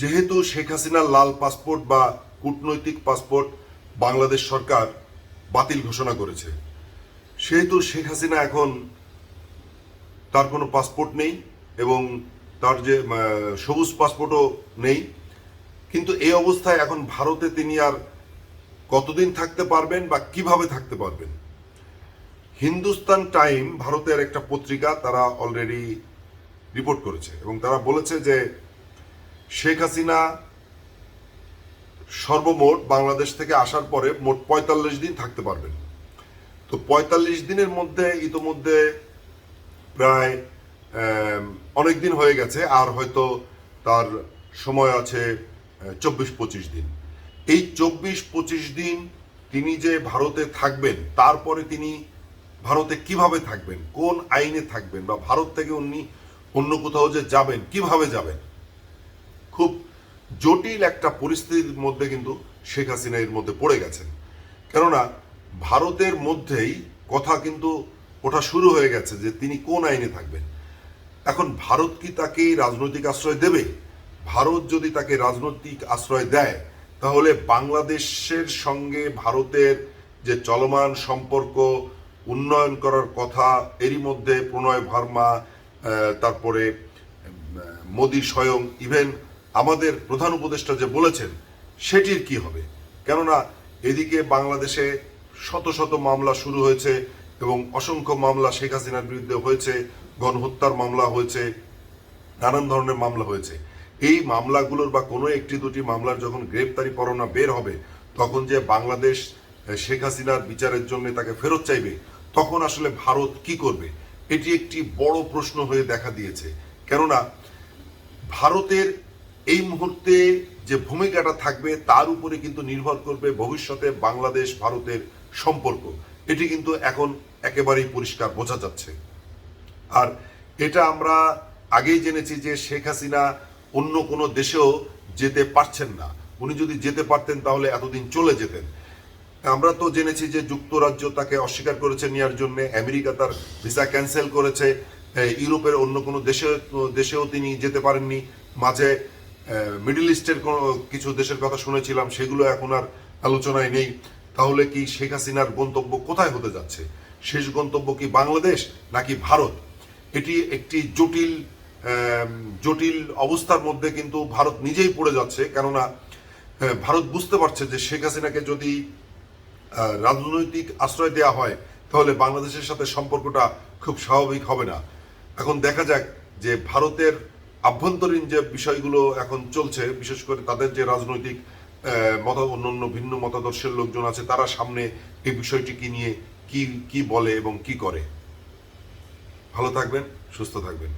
যেহেতু শেখ হাসিনার লাল পাসপোর্ট বা কূটনৈতিক পাসপোর্ট বাংলাদেশ সরকার বাতিল ঘোষণা করেছে, সেহেতু শেখ হাসিনা এখন তার কোনো পাসপোর্ট নেই এবং তার যে সবুজ পাসপোর্টও নেই। কিন্তু এই অবস্থায় এখন ভারতে তিনি আর কতদিন থাকতে পারবেন বা কীভাবে থাকতে পারবেন? হিন্দুস্তান টাইম ভারতের একটা পত্রিকা তারা অলরেডি রিপোর্ট করেছে এবং তারা বলেছে যে শেখ হাসিনা সর্বমোট বাংলাদেশ থেকে আসার পরে মোট পঁয়তাল্লিশ দিন থাকতে পারবেন। তো পঁয়তাল্লিশ দিনের মধ্যে, ইতোমধ্যে প্রায় অনেক দিন হয়ে গেছে, আর হয়তো তার সময় আছে চব্বিশ পঁচিশ দিন। এই চব্বিশ পঁচিশ দিন তিনি যে ভারতে থাকবেন, তারপরে তিনি ভারতে কীভাবে থাকবেন, কোন আইনে থাকবেন বা ভারত থেকে উনি অন্য কোথাও যে যাবেন, কীভাবে যাবেন জটিল একটা পরিস্থিতির মধ্যে কিন্তু শেখ হাসিনা এর মধ্যে পড়ে গেছেন। কেননা, ভারতের মধ্যেই কথা কিন্তু ওঠা শুরু হয়ে গেছে যে তিনি কোন আইনে থাকবেন। এখন ভারত কি তাকে রাজনৈতিক আশ্রয় দেবে? ভারত যদি তাকে রাজনৈতিক আশ্রয় দেয়, তাহলে বাংলাদেশের সঙ্গে ভারতের যে চলমান সম্পর্ক, উন্নয়ন করার কথা এরই মধ্যে প্রণয় ভার্মা তারপরে মোদি স্বয়ং ইভেন আমাদের প্রধান উপদেষ্টা যে বলেছেন, সেটির কি হবে? কেননা এদিকে বাংলাদেশে শত শত মামলা শুরু হয়েছে এবং অসংখ্য মামলা শেখ হাসিনার বিরুদ্ধে হয়েছে, গণহত্যার মামলা হয়েছে, নানান ধরনের মামলা হয়েছে। এই মামলাগুলোর বা কোনো একটি দুটি মামলার যখন গ্রেপ্তারি পরোনা বের হবে, তখন যে বাংলাদেশ শেখ হাসিনার বিচারের জন্য তাকে ফেরত চাইবে, তখন আসলে ভারত কি করবে? এটি একটি বড় প্রশ্ন হয়ে দেখা দিয়েছে। কেননা ভারতের এই মুহূর্তে যে ভূমিকাটা থাকবে, তার উপরে কিন্তু নির্ভর করবে ভবিষ্যতে বাংলাদেশ, ভারতের সম্পর্ক। এটি কিন্তু এখন একেবারেই পরিষ্কার বোঝা যাচ্ছে। আর এটা আমরা আগেই জেনেছি যে শেখ হাসিনা অন্য কোনো দেশেও যেতে পারছেন না। উনি যদি যেতে পারতেন, তাহলে এতদিন চলে যেতেন। আমরা তো জেনেছি যে যুক্তরাজ্য তাকে অস্বীকার করেছে নেওয়ার জন্য, আমেরিকা তার ভিসা ক্যান্সেল করেছে ইউরোপের অন্য কোনো দেশে, দেশেও তিনি যেতে পারেননি। মাঝে মিডল ইস্টের কোনো কিছু দেশের কথা শুনেছিলাম, সেগুলো এখন আর আলোচনায় নেই। তাহলে কি শেখ হাসিনার গন্তব্য কোথায় হতে যাচ্ছে? শেষ গন্তব্য কি বাংলাদেশ নাকি ভারত? এটি একটি জটিল জটিল অবস্থার মধ্যে কিন্তু ভারত নিজেই পড়ে যাচ্ছে, কেননা ভারত বুঝতে পারছে যে শেখ হাসিনাকে যদি রাজনৈতিক আশ্রয় দেওয়া হয়, তাহলে বাংলাদেশের সাথে সম্পর্কটা খুব স্বাভাবিক হবে না। এখন দেখা যাক যে ভারতের আভ্যন্তরীণ যে বিষয়গুলো এখন চলছে, বিশেষ করে তাদের যে রাজনৈতিক মত অন্যান্য ভিন্ন মতাদর্শের লোকজন আছে, তারা সামনে এই বিষয়টিকে নিয়ে কি কি বলে এবং কি করে? ভালো থাকবেন, সুস্থ থাকবেন।